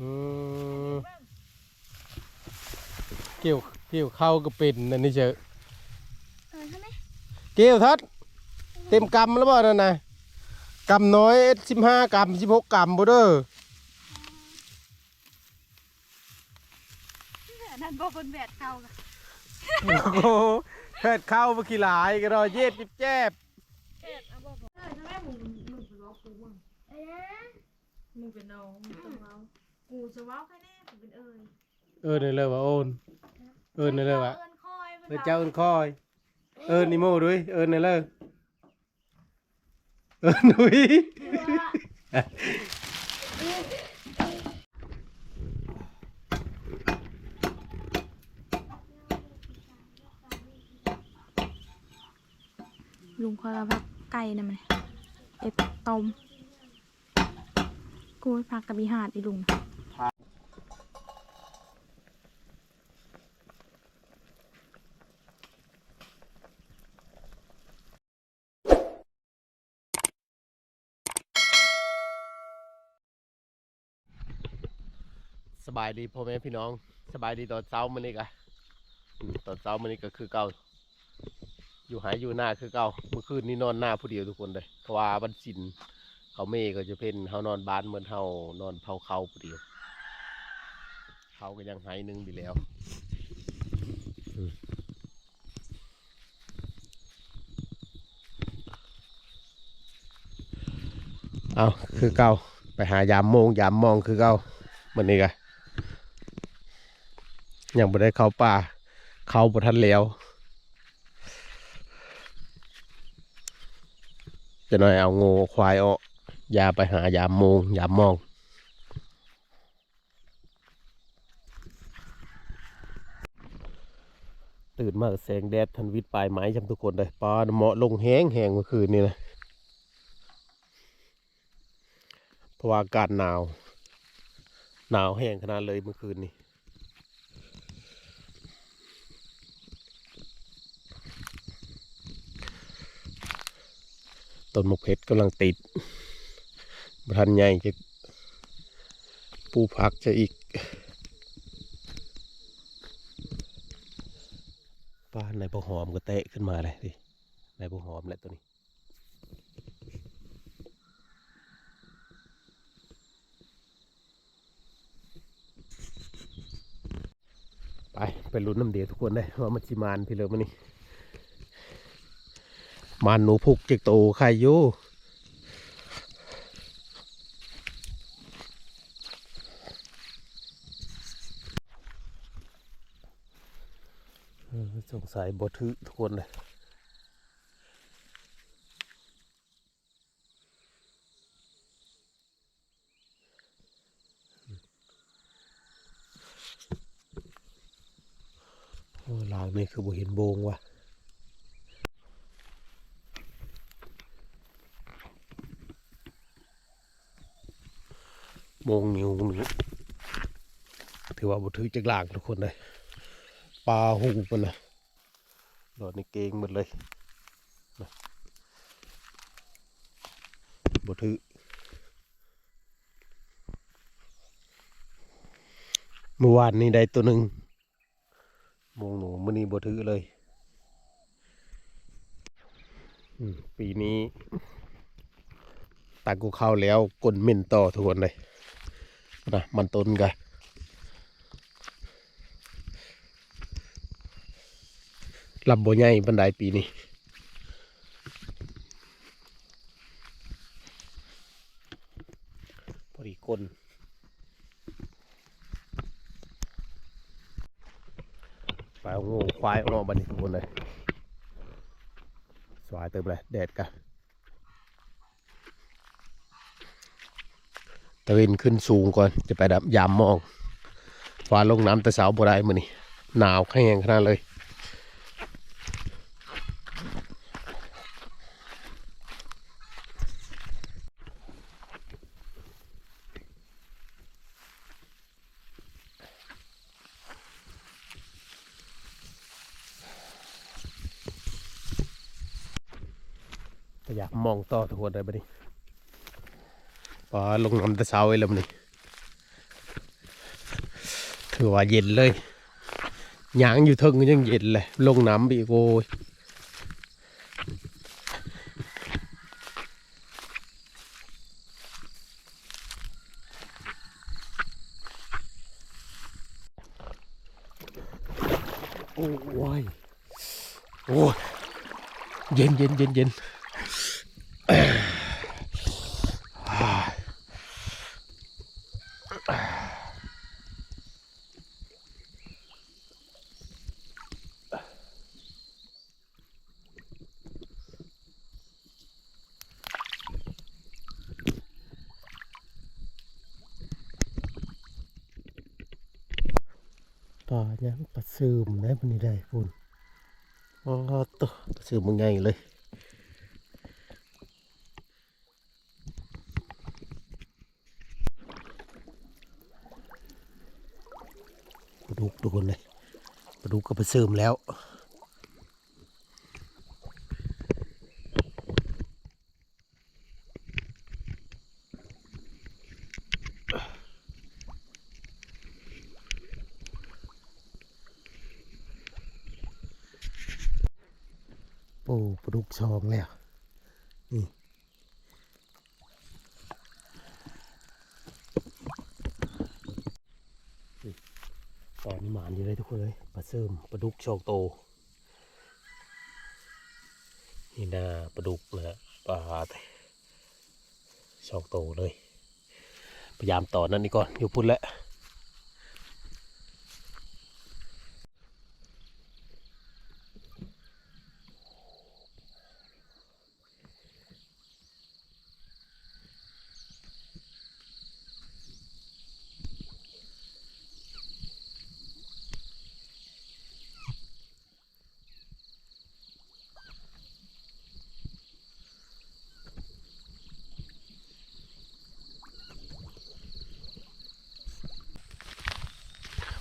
อืมเกี่ยวเกี่ยวเข้าวก็เป็นนั่นนี่เจอเออใช่ไหมเกี่ยวทัด เต็มกำแล้วบ่นั่นน่ะกำน้อยสิบห้ากำสิบหกกำบ่เด้อนั่นบอกคนแบดเก่ากันโอ้โหเฮ็ดเข้าวบ่ขี้หลายก็รอเย็ดจิบแจ๊บแบดเอาบอกเออใช่ไหมมึงมึงเป็นร้องกูบ้างเอ้ยมึงเป็นน้องมึงต้องเว้า กูจะเว้าแค่นี้กูเป็นเอ่ยเออนี่เลยว่าโอนเออนี่เลยว่าเอิ้นคอยเออเจ้าเอิ้นคอย เออนี่โมด้วยเออนี่เลยเออหนุ่ยลุงคอยว่าพักไก่นะมันเอ็ดต้มกูไปพักกับอีหาดอีลุงส บายดีพ่อแม่พี่น้อง สบายดีตอนเช้ามื้อนี้กะตอนเช้ามื้อนี้ก็คือเก่าอยู่หายอยู่หน้าคือเก่าเมื่อคืนนี้นอนหน้าผู้เดียวทุกคนเลยเพราะว่าวันศิลเขาเมก็จะเป็นเฮานอนบ้านเหมือนเฮานอนเผาเขาผู้เดียวเขาก็ยังหายหนึงดีแล้วเอาคือเก่าไปหายามโมงยามมองคือเก่ามันนี่กะ ยังบ่ได้เข้าป่า เข้าบ่ทันแล้วจะหน่อยเอางูควายออกยาไปหายามมงยามมองตื่นมาแสงแดดทันวิทย์ปลายไม้จำทุกคนเลยปลาเหมาะลงแห้งแห้งเมื่อคืนนี่นะเพราะว่าอากาศหนาว หนาวแห้งขนาดเลยเมื่อคืนนี้ ต้นมะเพชรกำลังติดบทันใหญ่จะปูผักจะอีกป้าในพวหอมก็เตะขึ้นมาเลยดิในพวหอมแหละตัวนี้ไปไปลุ้นน้ำเดียวทุกคนได้ว่ามันจิมานพี่เลยมันนี่ มานหนูพุกจิกโตใครอยู่สงสัยบทึทุกคนเลยโอ้ลางนี่คือบ่เห็นโบงว่ะโบงนิ้วนี่ ถือว่าบ่ถือจักลางทุกคนเลยปลาหูมันนะโดดในเกงหมดเลยนะบ่ถือเมื่อวานนี้ได้ตัวหนึ่งมงหนูมื่อนี้บ่ถือเลยอืมปีนี้ตากูเข้าแล้วกลนเหม็นต่อทุกคนเลยนะมันต้นกัน ลำบ่ใหญ่บันไดปีนี้พอดีกลนไปเอางูควายออกมาบันนี้ทุกคนเลยสวายเติมเลยแดดกันตะเวนขึ้นสูงก่อนจะไปดับยามมองฟ้าลงน้ำแต่เสาบ่ได้มือนี่หนาวแห้งขนาดเลยแต่อยาก มองต่อทุกคนเลยบันนี้ฟ้าลงน้ำแต่เสาไว้แล้วบัดนี้ถือว่าเย็นเลยหยางอยู่เทึงก็ยังเย็นเลยลงน้ำอีกโอ้ยโอ้ยโอ้ยเย็นเย็นเย็นเย็น ปลายังปลาซึมได้ปนี้ได้พุ่นอ๋อตัวซึมมันไงเลย ปลาดุกทุกคนเลยปลาดุ กก็ปลาซึมแล้วโอ้ปลุกซองแล้วนี่ ตอนนี้หมานอยู่เลยทุกคนเลยปลาเสริมปลาดุกชองโต นี่นาปลาดุกนะฮะปลาชองโตเลย พยายามต่อนั่นนี่ก่อนอยู่พุ่นแล้ว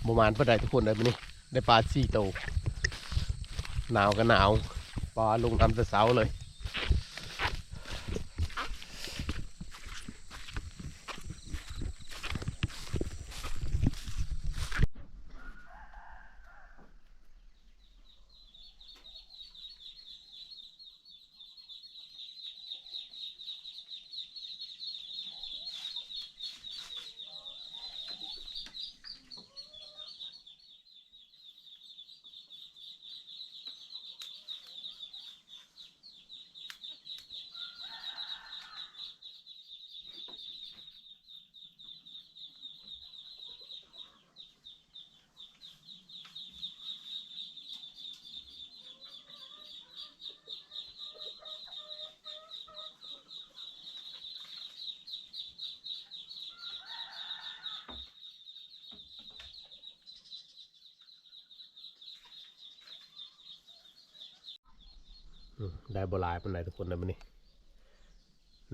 ประมาณเพื่อใดทุกคนเลยวันนี้ได้ปลาสี่โตวหนาวก็หนาวปลาลงทำแต่เสาเลย ได้บลายเป็นไหนทุกคนเลยวันนี้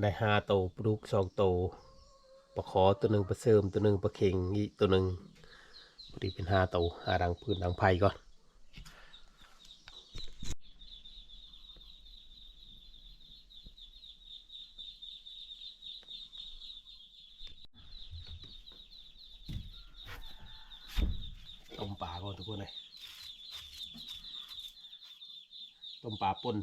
ได้ห้าโตปลูกสองโตปลาขอตัวหนึ่งปลาเสริมตัวหนึ่งปลาเข็งอีกตัวหนึ่งพอดีเป็นห้าโตวหารังพื้นรังไผ่ก่อนต้มปลาก่อนทุกคนเลยต้มปลาป่น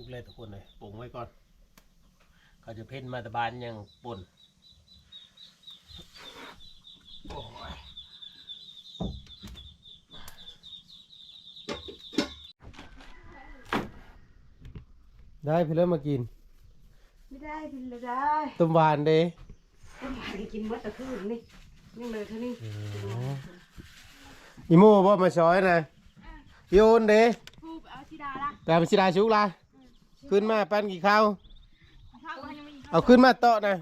คือในชุกแรกทุกคนเลยปรุงไว้ก่อน เขาจะเพ่นมาแตะบานยังป่นโอ้ยได้พี่เริ่มมากิน ไม่ได้พินเลยได้ต้มหวานเด้ต้องผ่านกินเมื่อตะคืนนี่ยังเลยเท่านี้อีโม่บ่มาซอยนะพี่โอนเด้ พูบเอาชิดาละแต่ไปสิดาชุกละ ขึ้นมาปั้นกี่ข้าวข้าวก็ยังไม่กินเอาขึ้นมาโต๊ะนะ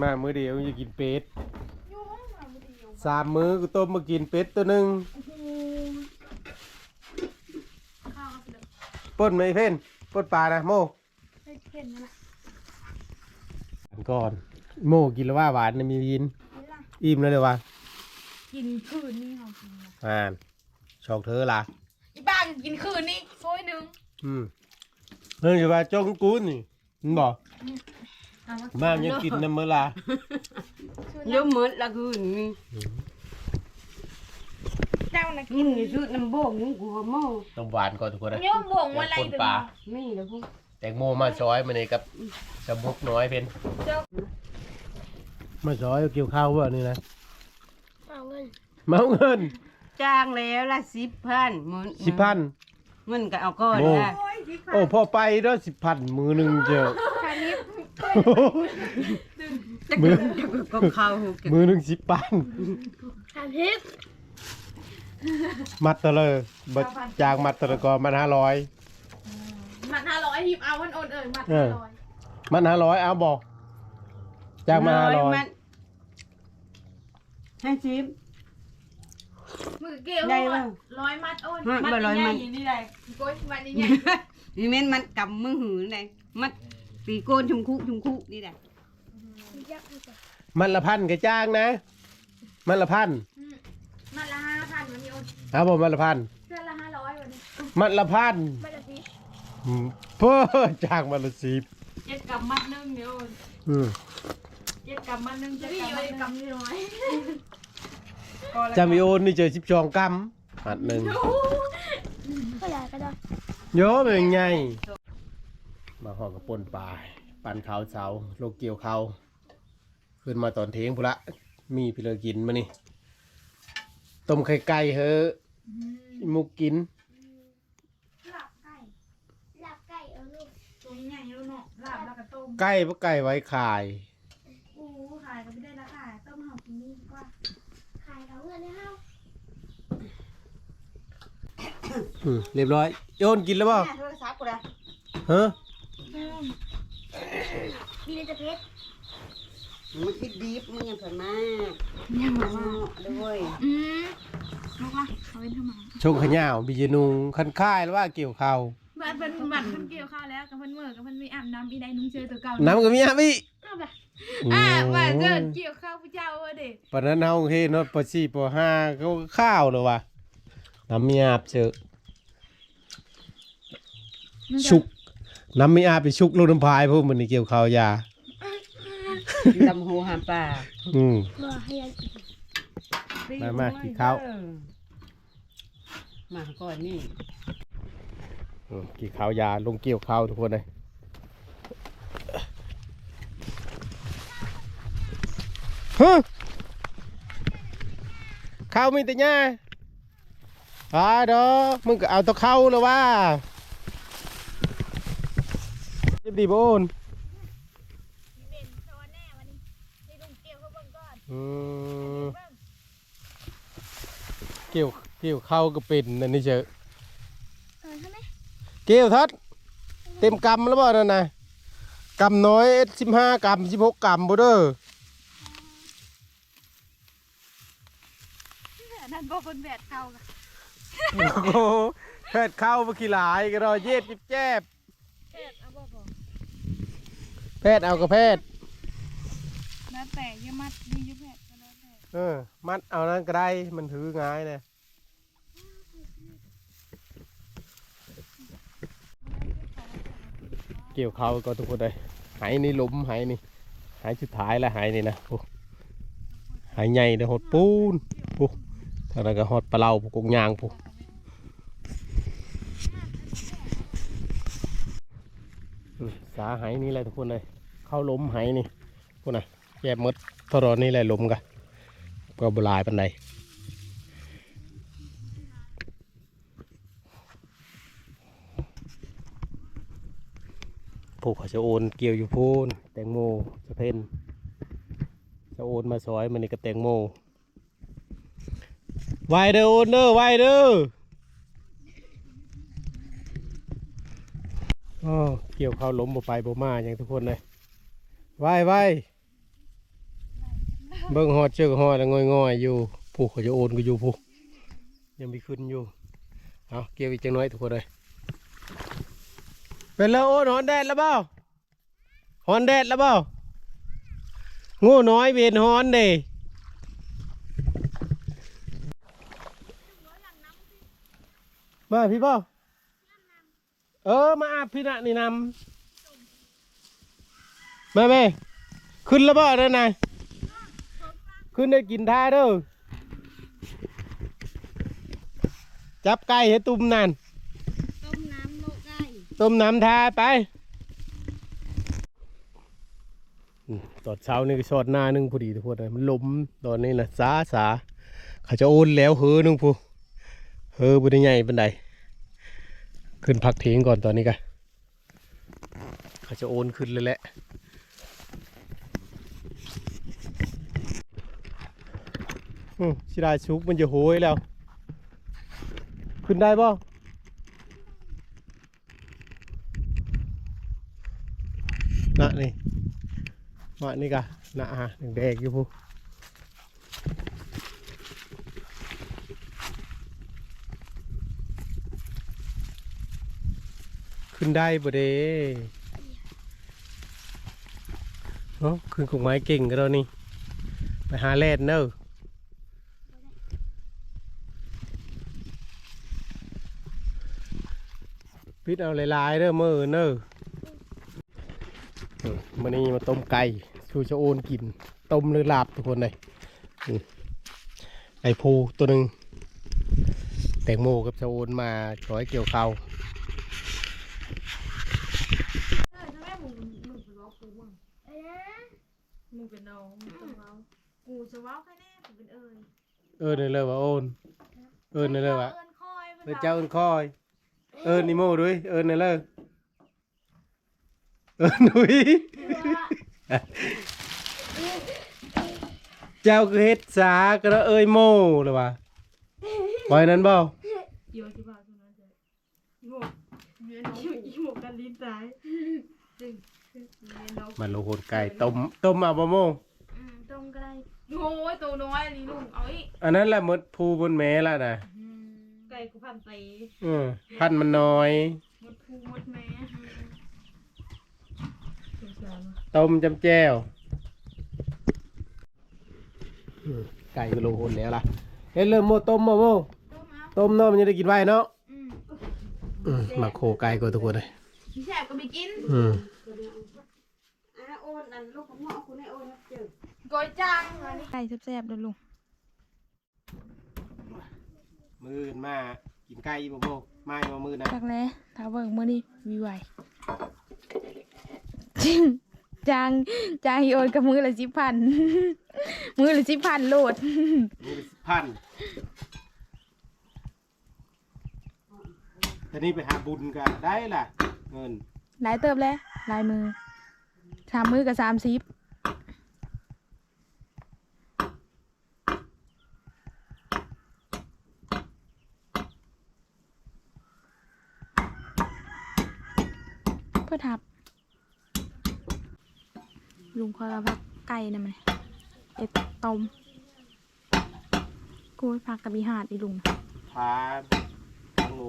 มามื้อเดียวจะกินเป็ดอยู่ห้องมาไม่ได้อยู่สามมื้อกูต้มมากินเป็ดตัวหนึ่งข้าวก็เป็นป่นไม่เพ่นป่นปลานะโมให้เพ่นนั่นแหละก่อน โมกินแล้วว่าหวานนะมียินนี่ล่ะอิ่มแล้วเลยวะกินคืนนี่เขากินนะอ่านชอกเธอละอีบ้านกินคืนนี่โซยหนึ่งอืมเฮ้ยจะว่าจ้องกูนี่มันบอกเอามามายังกินน้ำมือละเยอะเมื่อละคืนนี่เจ้านะกินในชุดน้ำโบ่งนี่กูว่าโม่ต้มหวานก่อนทุกคนนะ เนี้ยบ่งวันไรป่นถึงปลานี่แล้วพวกแตงโมมาซอยมาเลยกับสมุกน้อยเพ่นเจ้ามาซอยเกี่ยวข้าวว่านี่นะเอาเงินเมาเงิน จ้างแล้วละสิบพันหมื่นสิบพัน เงินก็เอาก้อนโอ้ ละโอ้ยที่ขาโอ้พอไปเด้อสิบพันมือหนึ่งเจอขานี้จะกินจะก็เข้าเก็บมือหนึ่งสิบพันขาทิพมัดตะเลยบัดจากมัดตะละกอมันห้าร้อยมันห้าร้อยทิพเอามันโอนเอ่ยมันเอห้าอร้อยมันห้าร้อยเอาบอกจากมาห้าร้อยมันให้สิบ มือเกลียวได้ปะร้อยมัดโอนฮะบ่ร้อยมัดใหญ่ๆนี่ได้โกยมัดใหญ่นี่แม่นมันกำมือหือเลยมัดปีโกนชุมคุชุมคุนี่แหละมันละพันกระจ้างนะ มันละพันๆอืมมัดละห้าพันมันมีโอนเอาบอกมันละพันเดือนละห้าร้อยวันนี้มันละพันมัดละสิบอืมเพ้อจ้างมันละสิบเจ็ดกับมัดหนึ่งเดียวอืมเจ็ดกับมัดหนึ่งเจ็ดกับมัดกับนี่น้อย จามิโอนนี่เจอสิบสองกรัมหัดหนึ่งก็ได้ก็ได้โยเป็นไง มาห่อกับปนปลาปั่นข้าวเสาโลกเกี่ยวข้าวขึ้นมาตอนเที่ยงพุละ มีพี่เลยกินมานี่ต้มไข่ไก่เฮ้ออีมุกกินลาบไก่ลาบไก่เอาลูกตัวใหญ่ๆแล้วเนาะลาบแล้วก็ต้มไก่ปะไก่ไว้ขาย อู้ขายก็ไม่ได้ราคาต้มเห่ากินนี่ดีกว่าขายเขาเงินให้เฮา อืมเรียบร้อย โยนกินแล้วเปล่าโทรศัพท์กูละฮะมีแต่เพชรมันคิดดีฟมึงยังผ่านมายังมาด้วยอืมลูกละเขาเป็นทำไมชงขยาวบิจนุงคันค่ายแล้วว่าเกี่ยวข้าวบ้านเป็นบ้านเพิ่นเกี่ยวข้าวแล้วกับเพิ่นเมื่อกับเพิ่นมีอาบน้ำอีใดนุ่งเจอตัวเก่าน้ำก็มีอะพี่เอาไปอ่าว่าเกิดเกี่ยวข้าวผู้เจ้าเออเด็กปานนั้นเฮาเฮ็ดเนาะปสี่ปห้าก็ข้าวเลยว่ะน้ำมีอาบเจอ ชุก น้ำมีอาบไปชุกลูกน้ำพายพวกมันนี่เกี่ยวข้าวยาลำหูหามป่าอืมมาให้ยายกินมามากินข้าว มาก่อนนี่อืมกี่ข้าวยาลงเกี่ยวข้าวทุกคนเลยฮะข้าวมีแต่หญ้าอ่าดอกมึงก็เอาแตัวเข้าแล้วว่าเจ็บ ดีโบนเป็นชอนแน่วันนี้ให้ลุงเกี่ยวเขาเบิ่งก่อนอืมเกี่ยวเกี่ยวข้าวก็เป็นนั่นนี่เจอเออใช่ไหมเกี่ยวทัด เต็มกำแล้วบ่นั่นนะกำน้อยสิบห้ากำสิบหกกำบ่เด้อนั่นบ่คนแบดเข้ากันโอ้โหแพทย์เข้ามากี่หลายก็รอเย็บจิบแจ๊บแบดเอาบ่บ่ แพทย์เอากับแพทย์แล้วแต่อยังมัดมีอยู่แบดก็แล้วแต่เออ มัดเอานั้นก็ได้ มันถือง่ายเลยเกี่ยวข้าวก็ทุกคนเลยหายนี่หลุมหายนี่หายสุดท้ายแล้วหายนี่นะโอ้หายใหญ่เลยหดปูนโอ้ทางนั้นก็หดปลาเล่าพวกกงยางพวกาหายนี่แหละทุกคนเลยเข้าล้มหายนี่พวกน่ะแยบมดทรนี่แหละล้มกันก็บลายปันใดผูกขาจะโอนเกี่ยวอยู่พูนแตงโมจะเพนจะโอนมาซอยมันนี่กับแตงโมไวเดอโอนเดอไวเดอ อ๋อเกี่ยวข้าวล้มบ่ไปบ่มาอย่างทุกคนเลยไวไวเบิ่งฮอดเชือกฮอดแล้วง่อยๆอยู่ผูกเขาจะโอนก็อยู่ผูกยังมีขึ้นอยู่เอาเกี่ยวอีกจังน้อยทุกคนเลยเป็นแล้วโอนหอนแดดแล้วเปล่าหอนแดดแล้วเปล่างูน้อยเวียนหอนเด้มาพี่เป้า เออมาอาบพี่นะนี่นำมาแม่ขึ้นแล้วเปล่าเด้อนายขึ้นได้กินท่าเด้อจับไก่ให้ตุ่มนั่นต้มน้ำโลไก่ต้มน้ำทาไปอืมตอนเช้านี่ก็ชอดหน้าหนึงพอดีทุกคนเลยมันลมตอนนี้นะสาสาเขาจะโอนแล้วเฮอหนึงพูเฮอบุได้ใหญ่เป็นได ขึ้นพักเถียงก่อนตอนนี้กันเขาจะโอนขึ้นเลยแหละอืมชิดาชุกมันจะโหยแล้ว ขึ้นได้ป่ะนะนี่มานี่กะนะฮะแดงๆอยู่พู นได้บ่เด้เนาะขึ้นของไม้เก่งกันแล้วนี่ ไปหาแลดเนอะพิดเอาหลายๆเด้อมือเนอะมันนี้มาต้มไก่ชูชะโอนกิน ต้มหรือลาบทุกคนเลยไอ้ภูตัวหนึ่งแตงโมกับชะโอนมาช้อยเกี่ยวเขา เออทำไมมึงมึงไปล้อกูบ้างเอ้ยมึงเป็นน้องมึงต้องเว้ากูจะเว้าแค่แน่กูเป็นเอ่ยเออนี่เลยว่าโอนเออนี่เลยว่าเอิ้นคอยเออเจ้าเอินคอย เออนิโมด้วย เออนี่เลยเออหนุ่ยเจ้าคือเฮ็ดสาก็แล้วเอ้ยโมเลยว่ะปล่อยนั้นเองอีหมกกันลิ้นตายจริงเมียน้องมันโลโหนไก่ต้มต้มเอาบะโมอืมต้มก็ได้โอ้ยตัวน้อยอันนี้ลุงเอาอีกอันนั้นแหละหมดภูบนแม่ละนะอืมไก่กูพันตีอืมพันธุ์มันน้อยหมดพูหมดแม่สงสารว่ะต้มจำแจ้วอืมไก่ก็โลโหนแล้วล่ะเฮ้ยเริ่มโมต้มโมโมต้มเอาต้มเนาะมันจะได้กินไว้เนาะ อืมอืมมาโคไก่ก็ทุกคนเลยพี่แฉบก็ไม่กินอืมอะโอนอันลูกของหม้อคุณให้โอนนะเจอกอยจังอันนี้ไก่แซ่บๆเด้อลุงมือมากินไก่โมโมมาอยู่มามือนะจักแล้ถ้าเบิ่งมื้อนี้วิไหวจริงจางจางโอนกับมือละสิพัน มือละสิพันโหลดมือพัน ทีนี้ไปหาบุญกันได้ล่ะ เงินหลายเติบแล้วลายมือสามมือกับสามสิบเพื่อทับ ลุงคอยมาพักไก่นะมันเอ็ดต้มกูไปพักกับบิหาดอีลุง พาทางหนู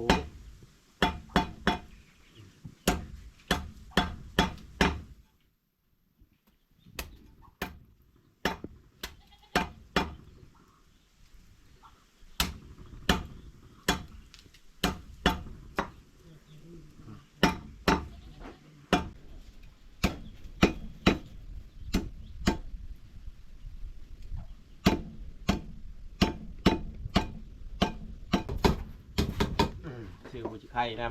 ซื้อบุจิไข่นะ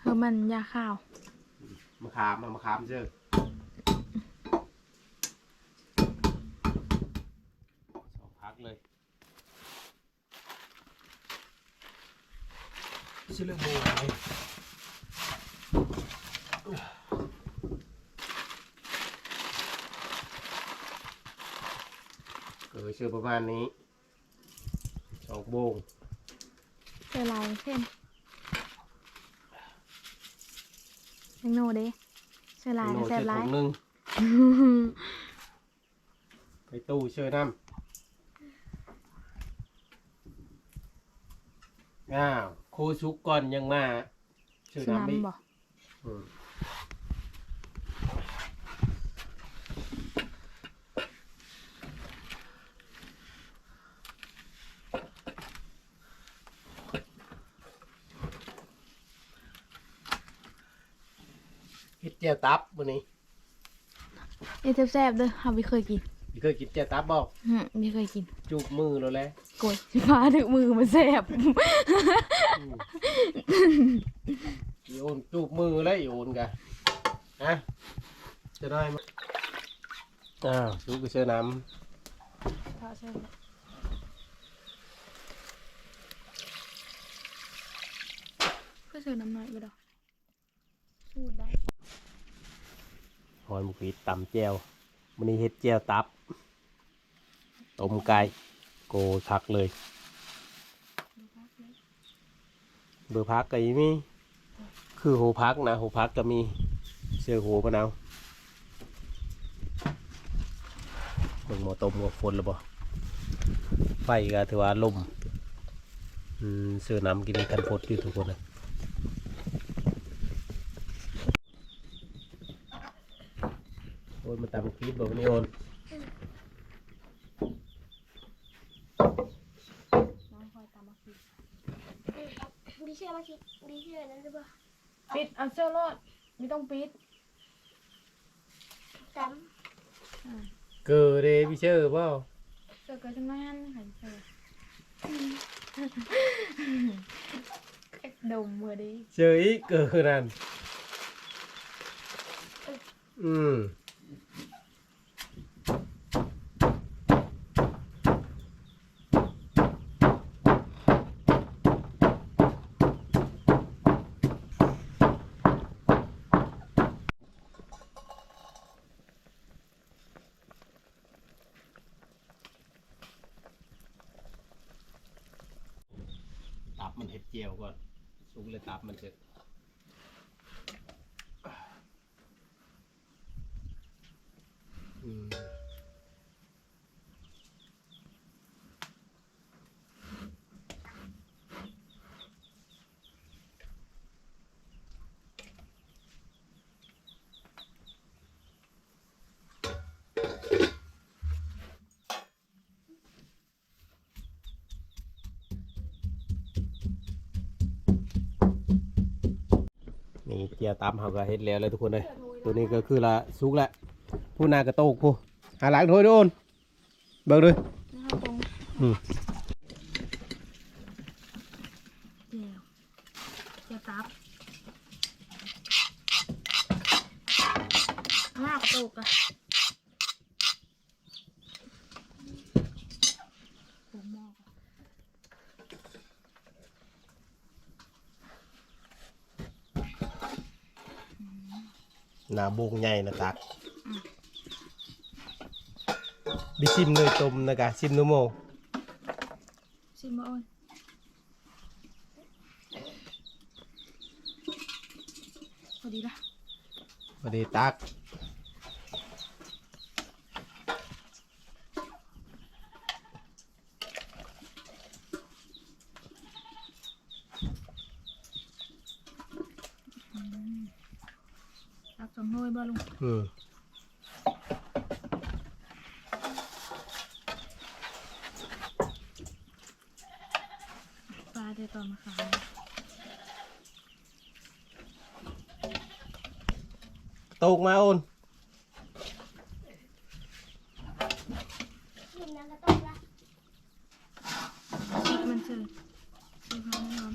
เฮ้มันยาข้าวมะขามเอามะขามซื้อพักเลยชื่อเรื่องโบราเออซื้อประมาณนี้ โบงเสื้อลายเข้มยังโนเด้เสื้อลายโน่แซ่บเชื่อลาถุยงหนึงไปตู้เชื่อน้ำอ้าวโคชุกก่อนยังมาเชื่อชื่อน้ำอีกน้ำบ่อืม จียวตับมื้อนี้เอ้แซ่บๆเด้อเฮาไม่เคยกินเคยกินเจียวตับบ่อืมไม่เคยกินจูบมือแล้วแหละโกยสิฟ้าถึงมือมันแซ่บอีโอนจูบมือแล้วอีโอนกะฮะจะได้มั้ยอ้าวชูกระเชื่อน้พอใช่เพื่อเสือน้ำหน่อยบ่ดอกพูดได้ำหอยมุกปีตำแจวมันนี้เฮ็ดแจวตับต้มไก่โกชักเลย เบอร์พักก็มี คือโหพักนะโหพักก็มีเสื้อโหมะนาวมึงหมอต้มกับฝนหรือเปล่าไฟก็ถือว่าลมอืมเสื้อน้ำกินกันฝดอยู่ทุกคนเลย โอ้ยมาตำคลิปแบบนี้โอนน้องคอยตามมาคิดดีเชื่อมาคิดดีเชื่อนั้นหรือเปล่าปิดเอาเสื้อรอดไม่ต้องปิดจเกิดเดพี่เชื่อเปล่าเสื้อเกิดจังนั้นค่ะเสื้อแค่ดมมือดิเจออีกเกิดนั่น อืม ตับมันเห็ดเจียวก่อน สุกเลยตับมันจะอืม นี่เจียวตับเขาก็เห็ดแล้วเลยทุกคนเลยตัวนี้ก็คือละสุกละผู้หนากระโตกผู้หาหลังโถอยโดนเบิ่งด้วยนะครับตรงอืม เจียวเจียวตับมากระตุกอะผมมอกอะ หนาบงใหญ่นะตักบิซิมเลยต้มนะกะซิมนูโมชิมบ่โอนพอดีละพอดีตัก ไว้บ่ลุงอืมปลาเดี๋ยวต่อมาขายตกมาโอนำกินน้ำกระต้มละ พริกมันเจอใส่ความแน่นอน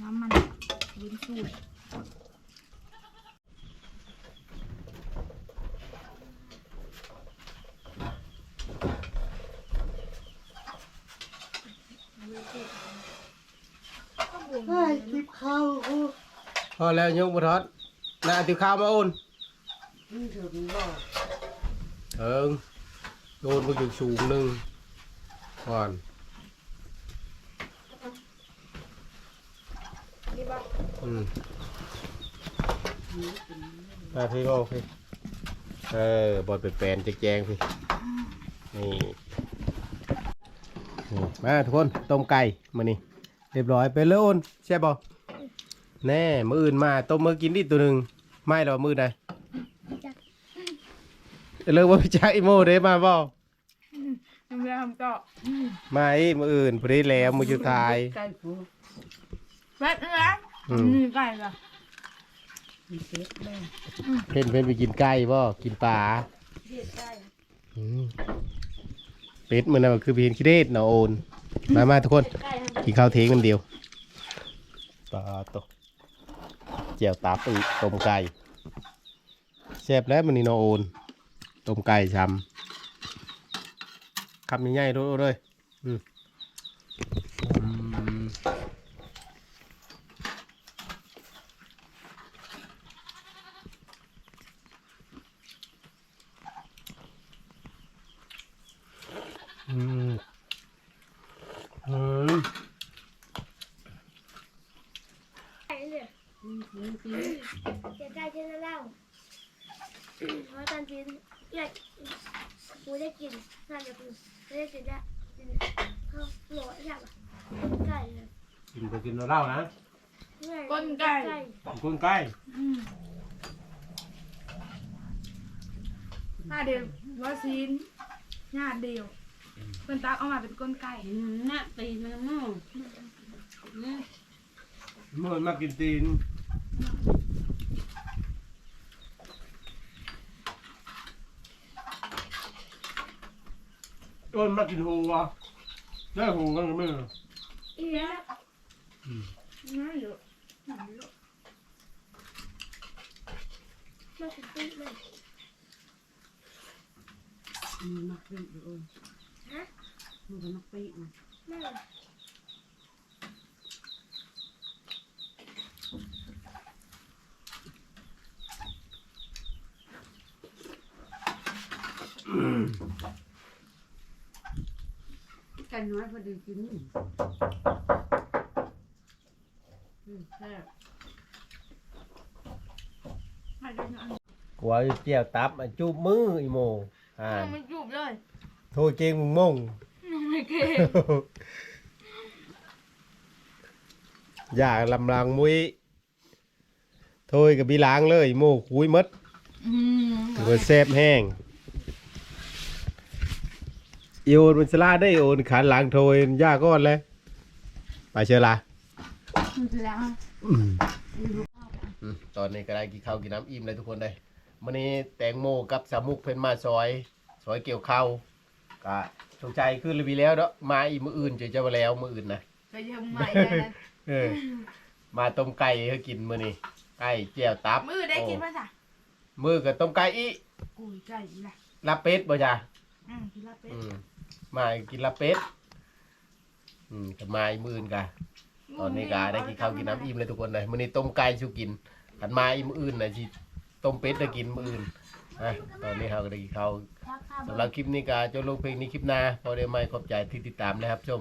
น้ำมันลิ้นสูตร พ อแล้วยกบทอดน่าติข้าวมาโอนนี่เถอะบ่เอิงโดนก็อยู่สูงหนึ่งก่อนอืมอะพี่โอเคเออบอลเป็นแปลนแจงๆพี่นี่มาทุกคนต้มไก่มานี่เรียบร้อยไปเลยโอนใช่บอ แน่มืออื่นมาต้มมือกินดิตัวหนึ่งไม่หรอมือใดเลิกว่าพี่จักอีโมเด้มาบ่ยังไม่ได้ทำต่อไม่มืออื่นพอดีแล้วมือจุดท้ายไก่ฟูแป๊บนึงนะอืมนี่ไก่ละมีเป็ดแม่เพ่นเพ่นไปกินไก่บ่กินปลาเห็ดได้อืมเป็ดมันน่ะมันคือเพียนคิเดสเนาะโอน มามาทุกคนเห็ดไก่ทำกินข้าวเทงกันเดียวปลาโต เจียวตาปีต้มไก่แซ่บแล้วมันนี่นโอนต้มไก่ช้ำคำใหญ่ๆดูเลยอืมอืมอืมอืม ไก่เนี่ย อืมอืมอืม เห็ดไก่เช่นแล้วเพราะตอนกินอยากกูได้กินน่าจะกูไม่ได้กินได้กินข้าวโหลใช่ปะไก่เนี่ย กินไปกินเหล้านะก้นไก่ กุ้งไก่หน้าเดียวร้อยซีนหน้าเดียวเป็นตาเอามาเป็นก้นไก่อืมน่ะตีนมันนู่นอืมมันมากินตีนต้นมากินหูวะได้หูกันไหมอีเนี่ย น่าอยู่มันคือปีกมันมักปีกเลยฮะมันก็นักปีกนะแม่ไก่น้อยพอดีกิน อืมแซ่บให้ดูอันกลัวเจียวตับอะจูบมืออีโมอ่ามันจูบเลยโทรเจงมึงมงไม่เก่งอยากลำลางมุ้ยโทรกับบีล้างเลยอีโมคุยหมดอืมถือว่าแซ่บแห้งอีโอนมันสลาได้โอนขันหลังโทรยากก้อนเลยไปเชียวละ ตอนนี้ก็ได้กินข้าวกินน้ำอิ่มเลยทุกคนเลยมื่อนี้แตงโมกับสามุกเพิ่นมาซอยซอยเกี่ยวข้าวก็สงใจขึ้นเลยวีแล้วเนาะมาอีกมืออื่นจะจะมาแล้วมืออื่นนะจะยังใหม่ได้นะเออมาต้มไก่ให้กินมื้อนี้ไก่เจียวตับมือได้กินโภาษามือกับต้มไก่อีกุยไก่อีละลาเป็ดบ่จ้ะอืมกินลาเป็ดอืมมากินลาเป็ดอืมกับมาอีกมื้ออื่นกะ ตอนนี้กะได้กินข้าวกินน้ำอิ่มเลยทุกคนเลยมื้อนี้ต้มไก่ชูกินขันมาอิ่มอื่นนะสิต้มเป็ดจะกินมื้ออื่นนะตอนนี้เราก็ได้กินข้าวสำหรับคลิปนี้ก็จะลงเพลงนี้คลิปหน้าพอได้ไหมขอบใจที่ติดตามนะครับชม